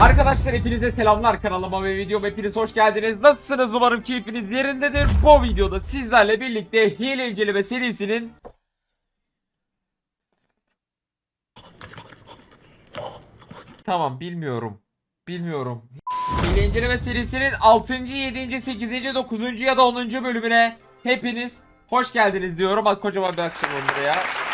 Arkadaşlar hepinize selamlar kanalıma ve videoma hepiniz hoş geldiniz. Nasılsınız umarım keyfiniz yerindedir. Bu videoda sizlerle birlikte hile inceleme serisinin Tamam bilmiyorum. Bilmiyorum. Hile inceleme serisinin 6. 7. 8. 9. ya da 10. bölümüne hepiniz hoş geldiniz diyorum. Bak kocaman bir akşam oldu ya.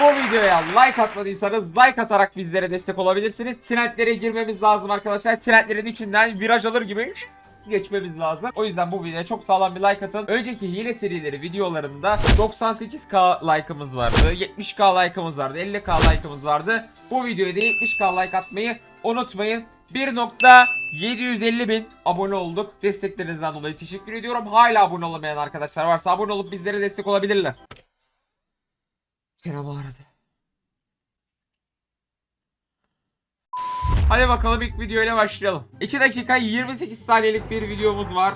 Bu videoya like atmadıysanız like atarak bizlere destek olabilirsiniz. Trendlere girmemiz lazım arkadaşlar. Trendlerin içinden viraj alır gibi geçmemiz lazım. O yüzden bu videoya çok sağlam bir like atın. Önceki hile serileri videolarında 98k like'ımız vardı. 70k like'ımız vardı. 50k like'ımız vardı. Bu videoya da 70k like atmayı unutmayın. 1.750 bin abone olduk. Desteklerinizden dolayı teşekkür ediyorum. Hala abone olamayan arkadaşlar varsa abone olup bizlere destek olabilirler. Kerem aradı. Hadi bakalım ilk videoyla başlayalım. 2 dakika 28 saniyelik bir videomuz var.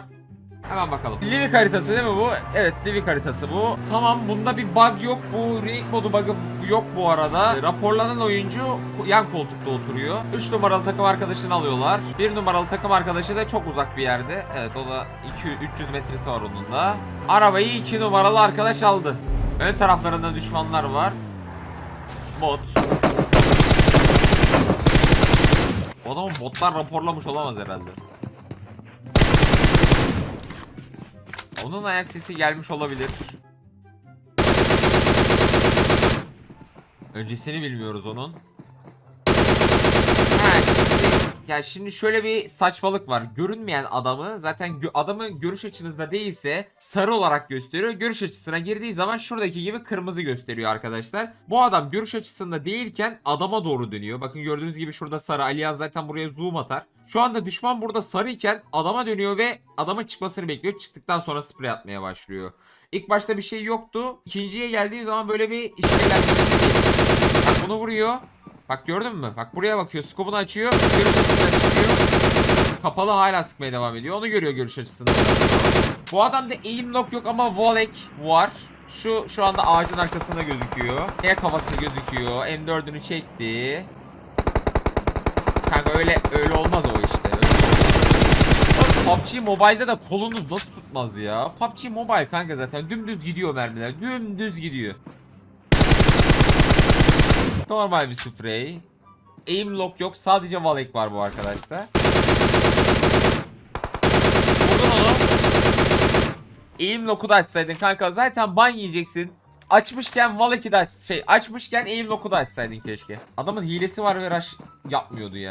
Hemen bakalım. Livik haritası değil mi bu? Evet Livik haritası bu. Tamam bunda bir bug yok. Bu renk modu bug'ı yok bu arada. E, Raporlanan oyuncu yan koltukta oturuyor. 3 numaralı takım arkadaşını alıyorlar. 1 numaralı takım arkadaşı da çok uzak bir yerde. Evet o da 2 300 metresi var onun da. Arabayı 2 numaralı arkadaş aldı. Ön taraflarında düşmanlar var. Bot. O adamın botlar raporlamış olamaz herhalde. Onun ayak sesi gelmiş olabilir. Öncesini bilmiyoruz onun. Ha, şimdi, ya şimdi şöyle bir saçmalık var. Görünmeyen adamı zaten gö- adamın görüş açınızda değilse sarı olarak gösteriyor. Görüş açısına girdiği zaman şuradaki gibi kırmızı gösteriyor arkadaşlar. Bu adam görüş açısında değilken adama doğru dönüyor. Bakın gördüğünüz gibi şurada sarı. Aliyan zaten buraya zoom atar. Şu anda düşman burada sarıyken adama dönüyor ve adamın çıkmasını bekliyor. Çıktıktan sonra sprey atmaya başlıyor. İlk başta bir şey yoktu. İkinciye geldiği zaman böyle bir işler Bak bunu vuruyor. Bak gördün mü? Bak buraya bakıyor. Skopunu açıyor. Görüş açısına çıkıyor. Kapalı hala sıkmaya devam ediyor. Onu görüyor görüş açısında. Bu adamda aim lock yok ama Volek var. Şu şu anda ağacın arkasında gözüküyor. Ayak havası gözüküyor. M4'ünü çekti. Kanka öyle öyle olmaz o işte. PUBG Mobile'da da kolunuz nasıl tutmaz ya? PUBG Mobile kanka zaten dümdüz gidiyor mermiler. Dümdüz gidiyor. Normal bir sprey. Aim lock yok. Sadece Valek var bu arkadaşta. Vurdun onu. Aim lock'u da açsaydın kanka. Zaten ban yiyeceksin. Açmışken Valek'i de aç şey açmışken aim lock'u da açsaydın keşke. Adamın hilesi var ve rush yapmıyordu ya.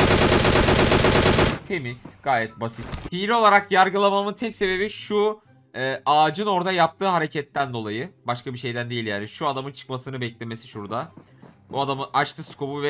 Temiz, gayet basit. Hile olarak yargılamamın tek sebebi şu e, ağacın orada yaptığı hareketten dolayı. Başka bir şeyden değil yani. Şu adamın çıkmasını beklemesi şurada. Bu adamı açtı skobu ve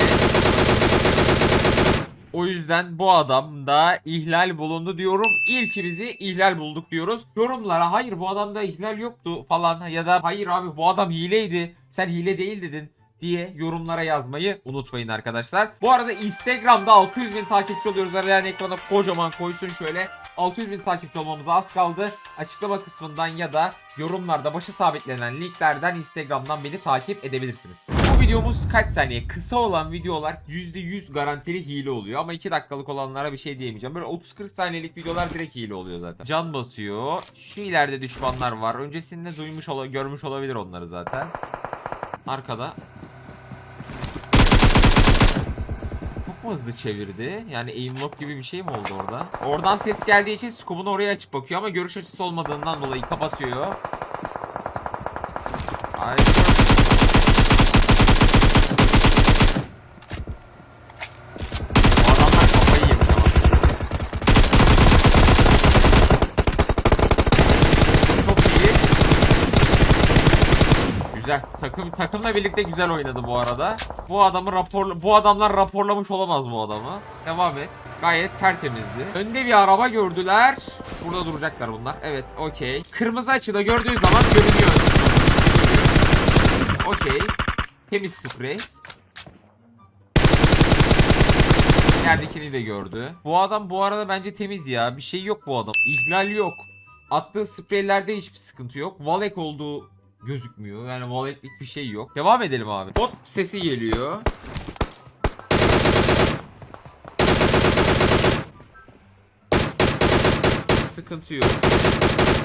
o yüzden bu adam da ihlal bulundu diyorum. İlkimizi ihlal bulduk diyoruz. Yorumlara hayır bu adamda ihlal yoktu falan ya da hayır abi bu adam hileydi. Sen hile değil dedin diye yorumlara yazmayı unutmayın arkadaşlar. Bu arada Instagram'da 600 bin takipçi oluyoruz. Arayan ekrana kocaman koysun şöyle. 600 bin takipçi olmamıza az kaldı. Açıklama kısmından ya da yorumlarda başı sabitlenen linklerden Instagram'dan beni takip edebilirsiniz. Bu videomuz kaç saniye? Kısa olan videolar %100 garantili hile oluyor. Ama 2 dakikalık olanlara bir şey diyemeyeceğim. Böyle 30-40 saniyelik videolar direkt hile oluyor zaten. Can basıyor. Şu ileride düşmanlar var. Öncesinde duymuş görmüş olabilir onları zaten. Arkada çok mu hızlı çevirdi? Yani aim lock gibi bir şey mi oldu orada? Oradan ses geldiği için scope'unu oraya açıp bakıyor ama görüş açısı olmadığından dolayı kapatıyor. Ay. Bu adamlar kafayı yemiş ama. Çok iyi. Güzel. Takım takımla birlikte güzel oynadı bu arada. Bu adamı rapor bu adamlar raporlamış olamaz bu adamı. Devam et. Gayet tertemizdi. Önde bir araba gördüler. Burada duracaklar bunlar. Evet, okey. Kırmızı açıda gördüğü zaman görünüyor. Okey. Temiz sprey. Yerdekini de gördü. Bu adam bu arada bence temiz ya. Bir şey yok bu adam. İhlal yok. Attığı spreylerde hiçbir sıkıntı yok. Valek olduğu gözükmüyor. Yani valeklik bir şey yok. Devam edelim abi. Bot sesi geliyor. Sıkıntı yok.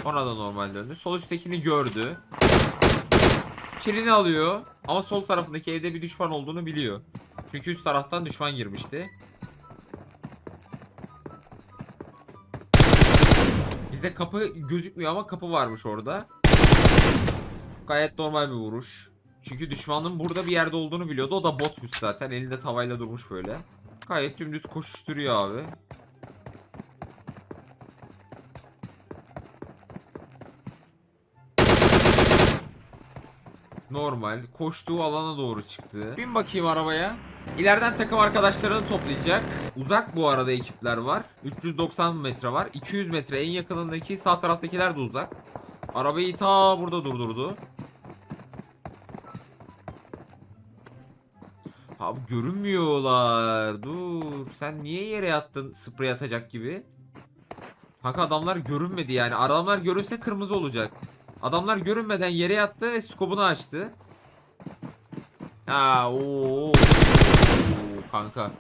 Ona da normal döndü. Sol üsttekini gördü. Kilini alıyor. Ama sol tarafındaki evde bir düşman olduğunu biliyor. Çünkü üst taraftan düşman girmişti. Bizde kapı gözükmüyor ama kapı varmış orada. Gayet normal bir vuruş. Çünkü düşmanın burada bir yerde olduğunu biliyordu. O da botmuş zaten. Elinde tavayla durmuş böyle. Gayet dümdüz koşuşturuyor abi. Normal. Koştuğu alana doğru çıktı. Bin bakayım arabaya. İleriden takım arkadaşlarını toplayacak. Uzak bu arada ekipler var. 390 metre var. 200 metre en yakınındaki sağ taraftakiler de uzak. Arabayı ta burada durdurdu. Abi görünmüyorlar. Dur. Sen niye yere yattın sprey atacak gibi? Kanka adamlar görünmedi yani. Adamlar görünse kırmızı olacak. Adamlar görünmeden yere yattı ve skobunu açtı. Ha oo. oo, Kanka.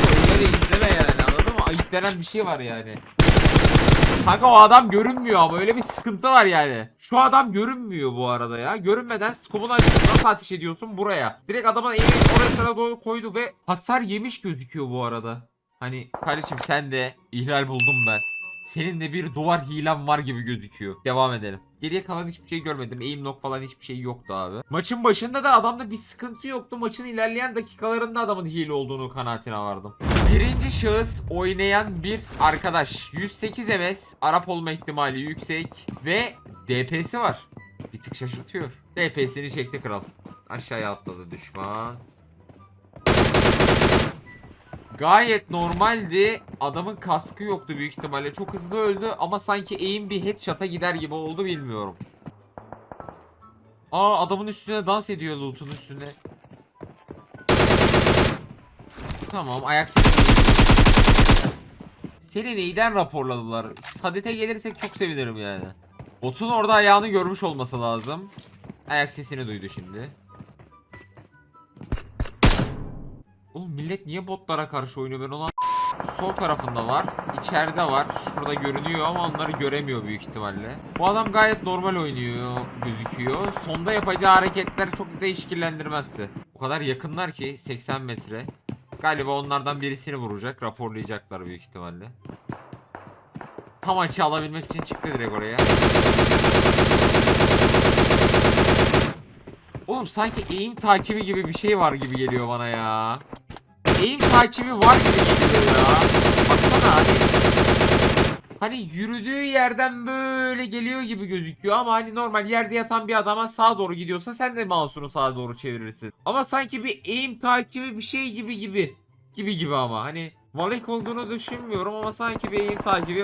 Kanka de izleme yani anladın mı? Ayıp denen bir şey var yani. Kanka o adam görünmüyor ama öyle bir sıkıntı var yani. Şu adam görünmüyor bu arada ya. Görünmeden skobunu açıp nasıl ateş ediyorsun buraya? Direkt adamın elini oraya sana doğru koydu ve hasar yemiş gözüküyor bu arada. Hani kardeşim sen de ihlal buldum ben. Senin de bir duvar hilen var gibi gözüküyor. Devam edelim. Geriye kalan hiçbir şey görmedim. Aim lock falan hiçbir şey yoktu abi. Maçın başında da adamda bir sıkıntı yoktu. Maçın ilerleyen dakikalarında adamın hile olduğunu kanaatine vardım. Birinci şahıs oynayan bir arkadaş. 108 MS. Arap olma ihtimali yüksek. Ve DP'si var. Bir tık şaşırtıyor. DP'sini çekti kral. Aşağıya atladı düşman. Gayet normaldi. Adamın kaskı yoktu büyük ihtimalle. Çok hızlı öldü ama sanki aim bir headshot'a gider gibi oldu bilmiyorum. Aa adamın üstüne dans ediyor loot'un üstüne. Tamam ayak sesi. Seni neyden raporladılar? Sadete gelirsek çok sevinirim yani. Botun orada ayağını görmüş olması lazım. Ayak sesini duydu şimdi. Oğlum millet niye botlara karşı oynuyor ben ona Sol tarafında var. içeride var. Şurada görünüyor ama onları göremiyor büyük ihtimalle. Bu adam gayet normal oynuyor gözüküyor. Sonda yapacağı hareketler çok da işkillendirmezse. O kadar yakınlar ki 80 metre. Galiba onlardan birisini vuracak. Raporlayacaklar büyük ihtimalle. Tam açı alabilmek için çıktı direkt oraya. Oğlum sanki aim takibi gibi bir şey var gibi geliyor bana ya. Aim takibi var gibi geliyor ya. Baksana hani. Hani yürüdüğü yerden böyle geliyor gibi gözüküyor ama hani normal yerde yatan bir adama sağa doğru gidiyorsa sen de mouse'unu sağa doğru çevirirsin. Ama sanki bir aim takibi bir şey gibi gibi. Gibi gibi ama hani Valek olduğunu düşünmüyorum ama sanki bir aim takibi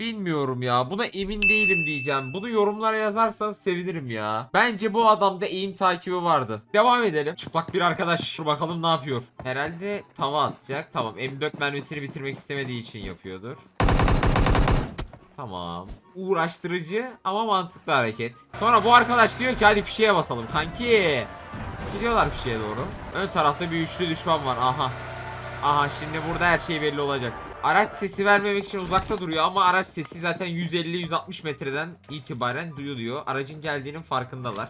Bilmiyorum ya. Buna emin değilim diyeceğim. Bunu yorumlara yazarsanız sevinirim ya. Bence bu adamda eğim takibi vardı. Devam edelim. Çıplak bir arkadaş. Dur bakalım ne yapıyor. Herhalde tava atacak. Tamam. M4 mermisini bitirmek istemediği için yapıyordur. Tamam. Uğraştırıcı ama mantıklı hareket. Sonra bu arkadaş diyor ki hadi fişeye basalım kanki. Gidiyorlar fişeye doğru. Ön tarafta bir üçlü düşman var. Aha. Aha şimdi burada her şey belli olacak. Araç sesi vermemek için uzakta duruyor ama araç sesi zaten 150-160 metreden itibaren duyuluyor. Aracın geldiğinin farkındalar.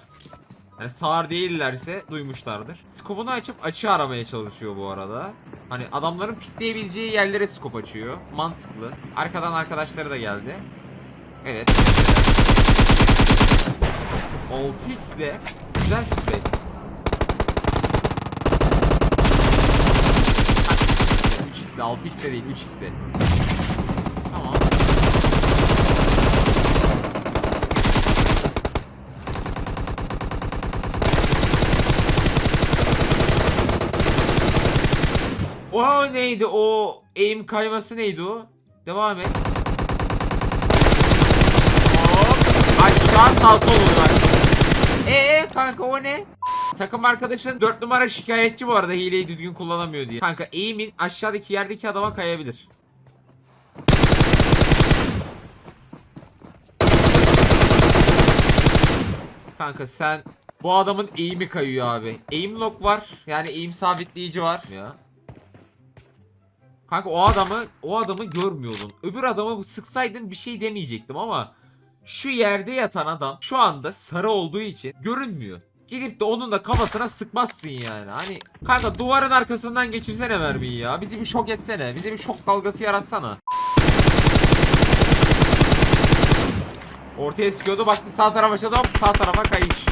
Yani sağır değillerse duymuşlardır. Skopunu açıp açı aramaya çalışıyor bu arada. Hani adamların pikleyebileceği yerlere skop açıyor. Mantıklı. Arkadan arkadaşları da geldi. Evet. 6x de güzel sprey. 3x'de 6x'de değil 3x'de. Tamam. O neydi o aim kayması neydi o? Devam et. Hop. Aşağı sağ sol oluyor. Eee kanka o ne? Takım arkadaşın 4 numara şikayetçi bu arada hileyi düzgün kullanamıyor diye. Kanka aim'in aşağıdaki yerdeki adama kayabilir. Kanka sen Bu adamın eğimi kayıyor abi. Aim lock var. Yani aim sabitleyici var. Ya. Kanka o adamı o adamı görmüyordun. Öbür adamı sıksaydın bir şey demeyecektim ama şu yerde yatan adam şu anda sarı olduğu için görünmüyor. Gidip de onun da kafasına sıkmazsın yani. Hani kanka duvarın arkasından geçirsene mermiyi ya. Bizi bir şok etsene. Bize bir şok dalgası yaratsana. Ortaya sıkıyordu baktı sağ tarafa hop sağ tarafa kayış.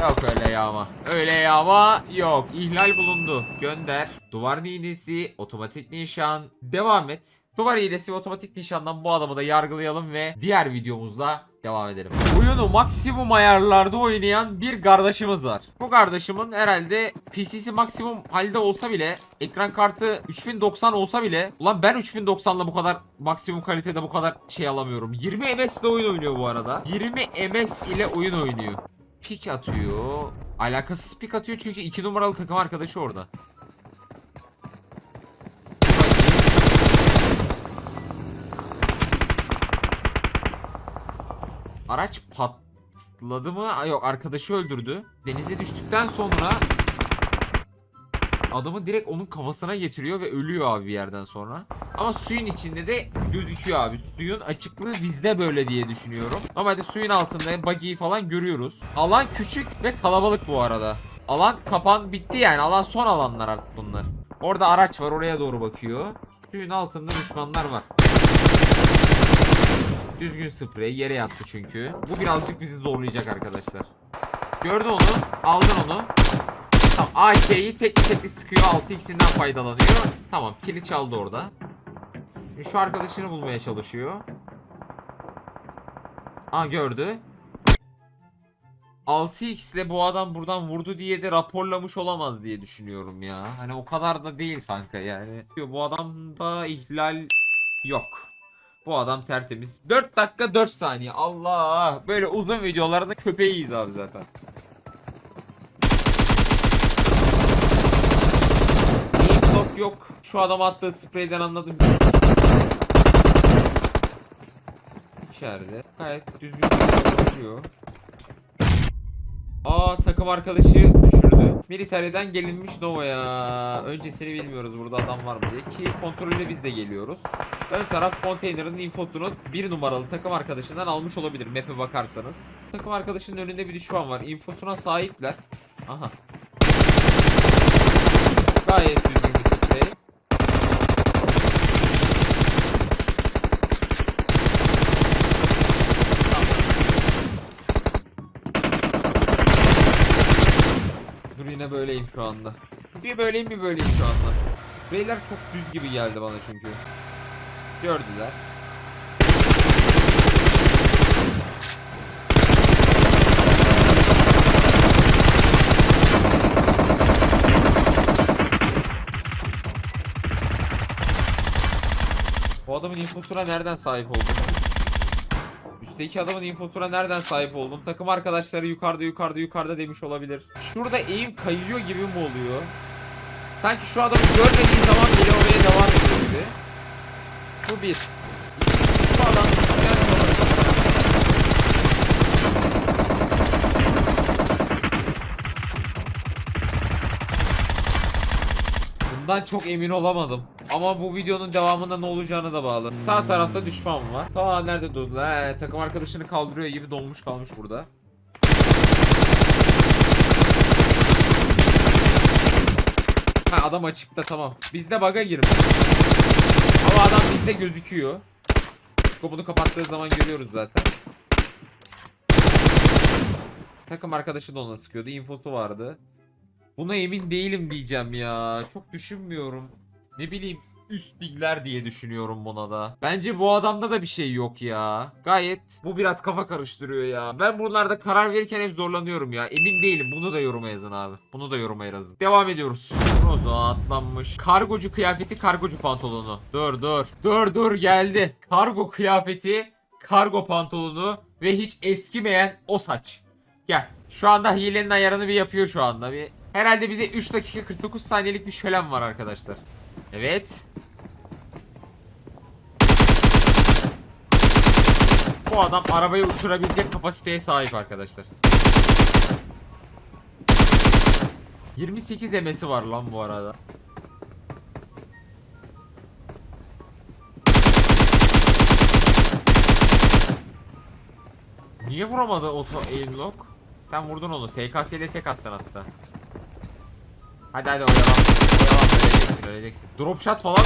Yok öyle yağma. Öyle yağma yok. İhlal bulundu. Gönder. Duvar iğnesi, otomatik nişan. Devam et. Duvar iğnesi ve otomatik nişandan bu adamı da yargılayalım ve diğer videomuzda devam edelim. Oyunu maksimum ayarlarda oynayan bir kardeşimiz var. Bu kardeşimin herhalde PC'si maksimum halde olsa bile ekran kartı 3090 olsa bile ulan ben 3090'la bu kadar maksimum kalitede bu kadar şey alamıyorum. 20 MS ile oyun oynuyor bu arada. 20 MS ile oyun oynuyor. Pik atıyor. Alakasız pik atıyor çünkü 2 numaralı takım arkadaşı orada. Araç patladı mı? Yok arkadaşı öldürdü. Denize düştükten sonra adamı direkt onun kafasına getiriyor ve ölüyor abi bir yerden sonra. Ama suyun içinde de gözüküyor abi. Suyun açıklığı bizde böyle diye düşünüyorum. Ama hadi suyun altında buggy'yi falan görüyoruz. Alan küçük ve kalabalık bu arada. Alan kapan bitti yani. Alan son alanlar artık bunlar. Orada araç var oraya doğru bakıyor. Suyun altında düşmanlar var. Düzgün sprey yere yattı çünkü. Bu birazcık bizi zorlayacak arkadaşlar. Gördün onu. Aldın onu. Tamam AK'yi tekli tekli sıkıyor. 6x'inden faydalanıyor. Tamam kili çaldı orada. Şu arkadaşını bulmaya çalışıyor. Aa gördü. 6x ile bu adam buradan vurdu diye de raporlamış olamaz diye düşünüyorum ya. Hani o kadar da değil kanka yani. Bu adamda ihlal yok. Bu adam tertemiz. 4 dakika 4 saniye. Allah. Böyle uzun videolarda köpeğiyiz abi zaten. Lock yok. Şu adam attığı spreyden anladım. İçeride. Gayet düzgün duruyor. Aa takım arkadaşı düşürdü. Militeriden gelinmiş Nova'ya. Öncesini bilmiyoruz burada adam var mı diye. Ki kontrolüne biz de geliyoruz. Ön taraf konteynerin infosunu bir numaralı takım arkadaşından almış olabilir map'e bakarsanız. Takım arkadaşının önünde bir düşman var. Infosuna sahipler. Aha. Gayet düzgün bir sprey. Dur yine böyleyim şu anda. Bir böyleyim bir böyleyim şu anda. Spreyler çok düz gibi geldi bana çünkü. Gördüler. Bu adamın infosuna nereden sahip oldun? Üstteki adamın infosuna nereden sahip oldun? Takım arkadaşları yukarıda yukarıda yukarıda demiş olabilir. Şurada eğim kayıyor gibi mi oluyor? Sanki şu adamı görmediği zaman bile oraya devam ediyor gibi. Bu bir. Bundan çok emin olamadım. Ama bu videonun devamında ne olacağına da bağlı. Sağ tarafta düşman var. Ta nerede durdu? He, takım arkadaşını kaldırıyor gibi donmuş kalmış burada. Ha adam açıkta tamam. Bizde bug'a girmiş. Adam bizde gözüküyor. Skopunu kapattığı zaman görüyoruz zaten. Takım arkadaşı da ona sıkıyordu. Infosu vardı. Buna emin değilim diyeceğim ya. Çok düşünmüyorum. Ne bileyim üst ligler diye düşünüyorum buna da. Bence bu adamda da bir şey yok ya. Gayet bu biraz kafa karıştırıyor ya. Ben bunlarda karar verirken hep zorlanıyorum ya. Emin değilim. Bunu da yoruma yazın abi. Bunu da yoruma yazın. Devam ediyoruz. Rozo atlanmış. Kargocu kıyafeti, kargocu pantolonu. Dur dur. Dur dur geldi. Kargo kıyafeti, kargo pantolonu ve hiç eskimeyen o saç. Gel. Şu anda hilenin ayarını bir yapıyor şu anda. Bir Herhalde bize 3 dakika 49 saniyelik bir şölen var arkadaşlar. Evet. Bu adam arabayı uçurabilecek kapasiteye sahip arkadaşlar. 28 emesi var lan bu arada. Niye vuramadı auto aim lock? Sen vurdun onu. SKS ile tek attın hatta. Hadi hadi oyalan. Öleceksin. Drop shot falan mı?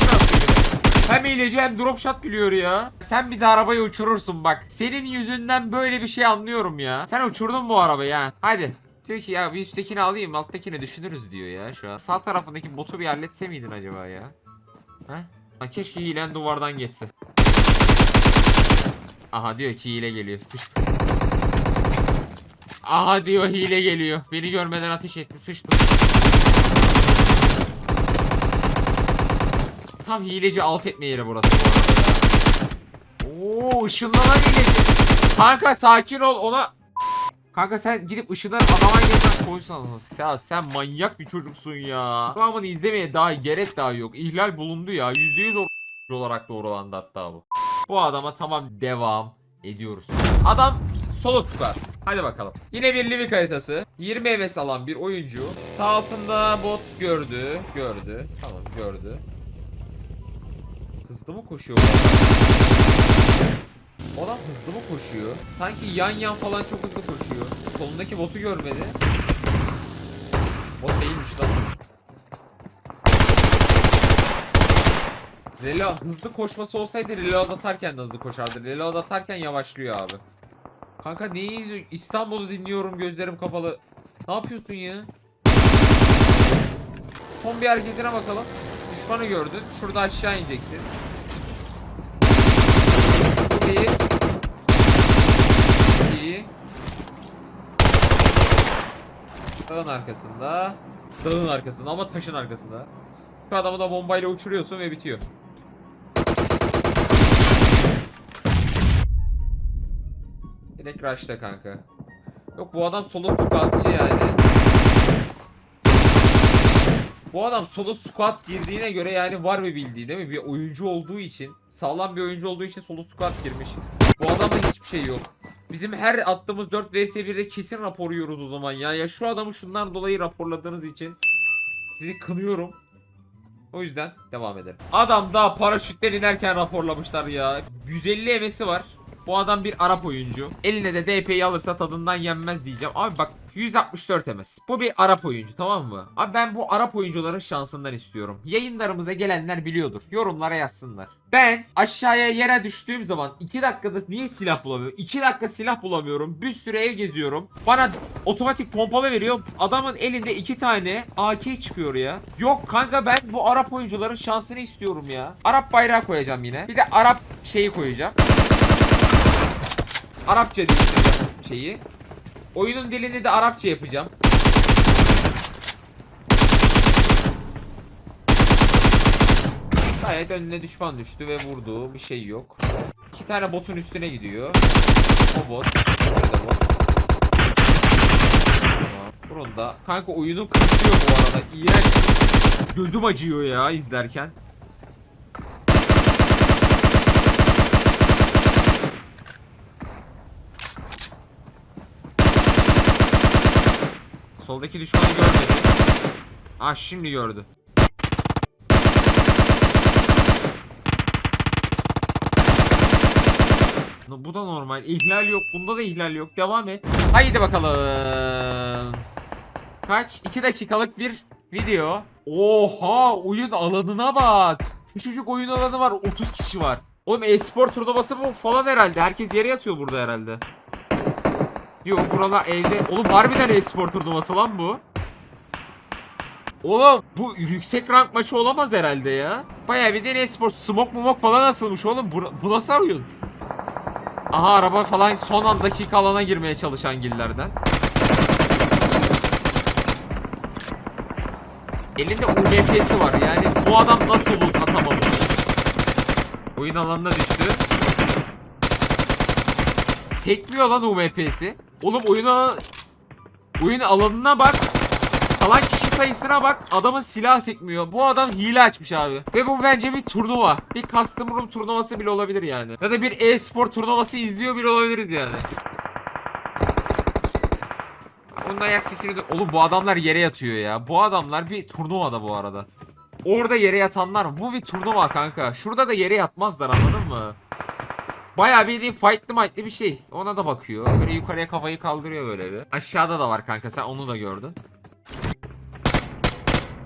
Hem hileci hem drop shot biliyor ya. Sen bizi arabayı uçurursun bak. Senin yüzünden böyle bir şey anlıyorum ya. Sen uçurdun bu arabayı ha. Hadi. Diyor ki ya bir üsttekini alayım alttakini düşünürüz diyor ya şu an. Sağ tarafındaki botu bir halletse miydin acaba ya? Ha? Ha, keşke hilen duvardan geçse. Aha diyor ki hile geliyor. Sıçtım. Aha diyor hile geliyor. Beni görmeden ateş etti. Sıçtım. Tam hileci alt etme yeri burası. Oo ışınlanan hileci. Kanka sakin ol ona. Kanka sen gidip ışınlanıp adama gelmez koysan. Ya sen manyak bir çocuksun ya. Tamamını izlemeye daha gerek daha yok. İhlal bulundu ya. %100 or- olarak doğrulandı hatta bu. Bu adama tamam devam ediyoruz. Adam solo tutar. Hadi bakalım. Yine bir Livik haritası. 20 MS alan bir oyuncu. Sağ altında bot gördü. Gördü. Tamam gördü. Hızlı mı koşuyor? adam hızlı mı koşuyor? Sanki yan yan falan çok hızlı koşuyor. Solundaki botu görmedi. Bot değilmiş lan. Reload hızlı koşması olsaydı reload atarken de hızlı koşardı. Reload atarken yavaşlıyor abi. Kanka neyi izliyorsun? İstanbul'u dinliyorum gözlerim kapalı. Ne yapıyorsun ya? Son bir hareketine bakalım. Düşmanı gördün. Şurada aşağı ineceksin. Bu iyi. İyi. Dağın arkasında. Dağın arkasında ama taşın arkasında. Şu adamı da bombayla uçuruyorsun ve bitiyor. Direkt rush'ta kanka. Yok bu adam solo squatçı yani. Bu adam solo squat girdiğine göre yani var bir bildiği değil mi? Bir oyuncu olduğu için, sağlam bir oyuncu olduğu için solo squat girmiş. Bu adamda hiçbir şey yok. Bizim her attığımız 4 vs 1'de kesin rapor yiyoruz o zaman ya. Ya şu adamı şundan dolayı raporladığınız için sizi kınıyorum. O yüzden devam edelim. Adam daha paraşütten inerken raporlamışlar ya. 150 MS'i var. Bu adam bir Arap oyuncu. Eline de DP'yi alırsa tadından yenmez diyeceğim. Abi bak 164 MS. Bu bir Arap oyuncu tamam mı? Abi ben bu Arap oyuncuların şansından istiyorum. Yayınlarımıza gelenler biliyordur. Yorumlara yazsınlar. Ben aşağıya yere düştüğüm zaman 2 dakikada niye silah bulamıyorum? 2 dakika silah bulamıyorum. Bir sürü ev geziyorum. Bana otomatik pompalı veriyor. Adamın elinde 2 tane AK çıkıyor ya. Yok kanka ben bu Arap oyuncuların şansını istiyorum ya. Arap bayrağı koyacağım yine. Bir de Arap şeyi koyacağım. Arapça değiştireceğim şeyi. Oyunun dilini de Arapça yapacağım. Gayet önüne düşman düştü ve vurdu. Bir şey yok. İki tane botun üstüne gidiyor. O bot. Burada bot. Tamam. Burunda. Kanka oyunu kısıyor bu arada. İğrenç. Gözüm acıyor ya izlerken. Soldaki düşmanı görmedi. Ah şimdi gördü. Bu da normal. İhlal yok. Bunda da ihlal yok. Devam et. Haydi bakalım. Kaç? 2 dakikalık bir video. Oha oyun alanına bak. Küçücük oyun alanı var. 30 kişi var. Oğlum e-spor turnuvası bu falan herhalde. Herkes yere yatıyor burada herhalde. Yok buralar evde. Oğlum harbiden e-spor turnuvası lan bu. Oğlum bu yüksek rank maçı olamaz herhalde ya. Baya bir de e-spor smoke mumok falan atılmış oğlum. Bu, bu nasıl oyun? Aha araba falan son an dakika alana girmeye çalışan gillerden. Elinde UMP'si var yani bu adam nasıl loot atamamış? Oyun alanına düştü. Sekmiyor lan UMP'si. Oğlum oyun alan... Oyun alanına bak. Kalan kişi sayısına bak. Adamın silah sekmiyor. Bu adam hile açmış abi. Ve bu bence bir turnuva. Bir custom room turnuvası bile olabilir yani. Ya da bir e-spor turnuvası izliyor bile olabiliriz yani. Onun ayak sesini. Oğlum bu adamlar yere yatıyor ya. Bu adamlar bir turnuvada bu arada. Orada yere yatanlar. Bu bir turnuva kanka. Şurada da yere yatmazlar anladın mı? Bayağı bildiğin fightlı mightlı bir şey. Ona da bakıyor. Böyle yukarıya kafayı kaldırıyor böyle bir. Aşağıda da var kanka sen onu da gördün.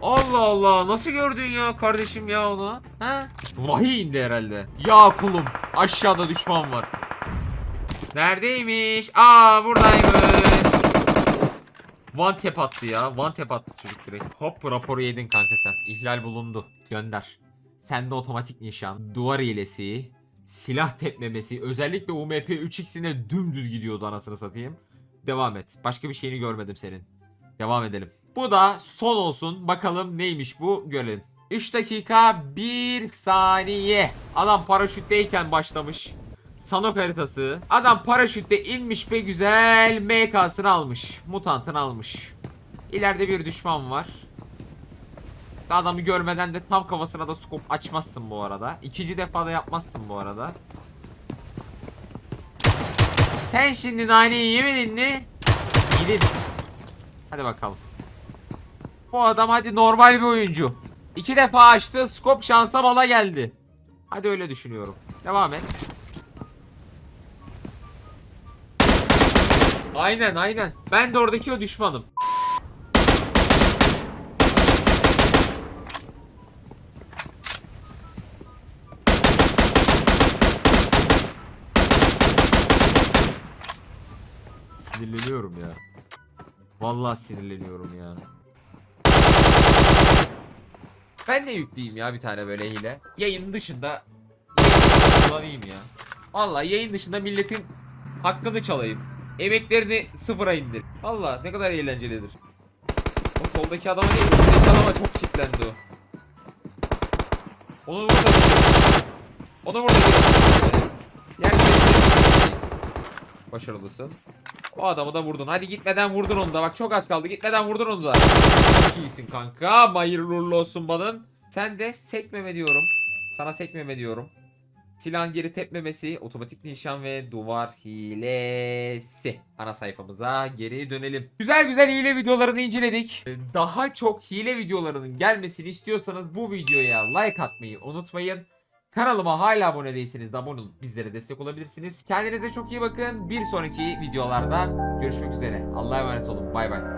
Allah Allah nasıl gördün ya kardeşim ya onu? Ha? Vahiy indi herhalde. Ya kulum aşağıda düşman var. Neredeymiş? Aa buradaymış. One tap attı ya. One tap attı çocuk direkt. Hop raporu yedin kanka sen. İhlal bulundu. Gönder. Sende otomatik nişan, duvar hilesi, silah tepmemesi, özellikle UMP 3x'ine dümdüz gidiyordu anasını satayım. Devam et. Başka bir şeyini görmedim senin. Devam edelim. Bu da son olsun. Bakalım neymiş bu görelim. 3 dakika 1 saniye. Adam paraşütteyken başlamış. Sanok haritası. Adam paraşütte inmiş be güzel MK'sını almış. Mutantını almış. İleride bir düşman var. Adamı görmeden de tam kafasına da scope açmazsın bu arada. İkinci defa da yapmazsın bu arada. Sen şimdi naneyi yemedin mi? Yedin. Hadi bakalım. Bu adam hadi normal bir oyuncu. İki defa açtı scope şansa bala geldi. Hadi öyle düşünüyorum. Devam et. Aynen aynen. Ben de oradaki o düşmanım. Sinirleniyorum ya. Vallahi sinirleniyorum ya. Ben de yükleyeyim ya bir tane böyle hile. Yayın dışında kullanayım ya. Vallahi yayın dışında milletin hakkını çalayım. Emeklerini sıfıra indir. Vallahi ne kadar eğlencelidir. O soldaki adama değil, soldaki adama çok kilitlendi o. Onu burada Onu burada Başarılısın. O adamı da vurdun. Hadi gitmeden vurdun onu da. Bak çok az kaldı. Gitmeden vurdun onu da. Çok iyisin kanka. Hayırlı olsun banın. Sen de sekmeme diyorum. Sana sekmeme diyorum. Silahın geri tepmemesi, otomatik nişan ve duvar hilesi. Ana sayfamıza geri dönelim. Güzel güzel hile videolarını inceledik. Ee, Daha çok hile videolarının gelmesini istiyorsanız bu videoya like atmayı unutmayın. Kanalıma hala abone değilseniz de abone olup bizlere destek olabilirsiniz. Kendinize çok iyi bakın. Bir sonraki videolarda görüşmek üzere. Allah'a emanet olun. Bay bay.